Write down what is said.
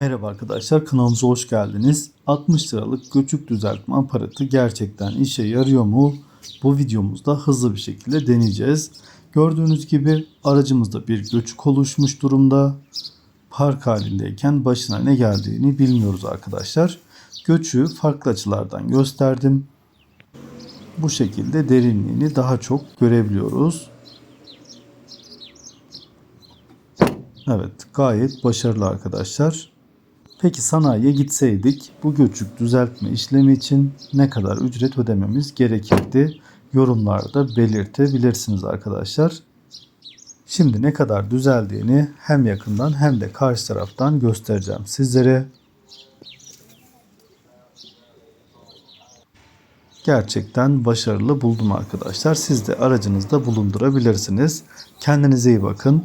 Merhaba arkadaşlar kanalımıza hoş geldiniz. 60 liralık göçük düzeltme aparatı gerçekten işe yarıyor mu? Bu videomuzda hızlı bir şekilde deneyeceğiz. Gördüğünüz gibi aracımızda bir göçük oluşmuş durumda. Park halindeyken başına ne geldiğini bilmiyoruz arkadaşlar. Göçüğü farklı açılardan gösterdim. Bu şekilde derinliğini daha çok görebiliyoruz. Evet gayet başarılı arkadaşlar. Peki sanayiye gitseydik bu göçük düzeltme işlemi için ne kadar ücret ödememiz gerekirdi? Yorumlarda belirtebilirsiniz arkadaşlar. Şimdi ne kadar düzeldiğini hem yakından hem de karşı taraftan göstereceğim sizlere. Gerçekten başarılı buldum arkadaşlar. Siz de aracınızda bulundurabilirsiniz. Kendinize iyi bakın.